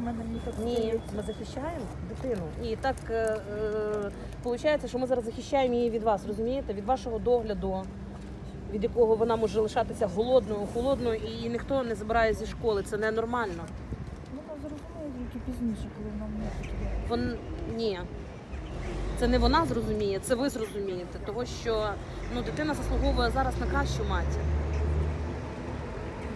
в мене мені так Ні, ми захищаємо дитину. І так е, е, що ми зараз захищаємо її від вас, розумієте? Від вашого догляду, від якого вона може лишатися голодною, холодною, і її ніхто не забирає зі школи. Це ненормально. Вона зрозуміє тільки пізніше, коли вона потрібна. Вон ні. Це не вона зрозуміє, це ви зрозумієте. Того що ну, дитина заслуговує зараз на кращу матір.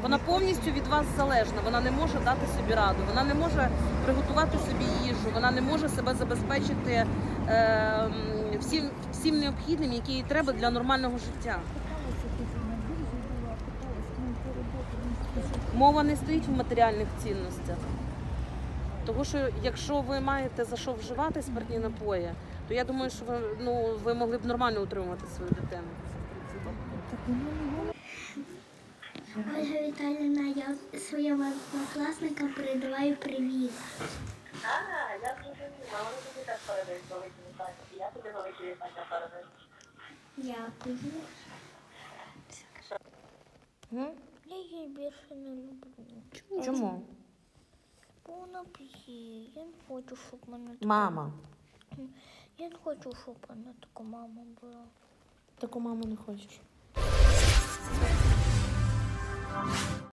Вона повністю від вас залежна, вона не може дати собі раду, вона не може приготувати собі їжу, вона не може себе забезпечити е, всім, всім необхідним, які їй треба для нормального життя. Мова не стоїть в матеріальних цінностях. Тому що якщо ви маєте за що вживати спиртні напої, то я думаю, що ви, ну, ви могли б нормально утримувати свою дитину. так вона не була. Ольга Віталіївна, я своїм однокласникам передаваю привіт. А, я зрозуміла, вони тобі теж передають великі вітання. Я тобі великі вітання передаю. Дякую. Я її більше не люблю. Чому? Бо вона п'є. Я не хочу, щоб мене така- Мама. Я не хочу, щоб вона така мама була. Таку маму не хочеш.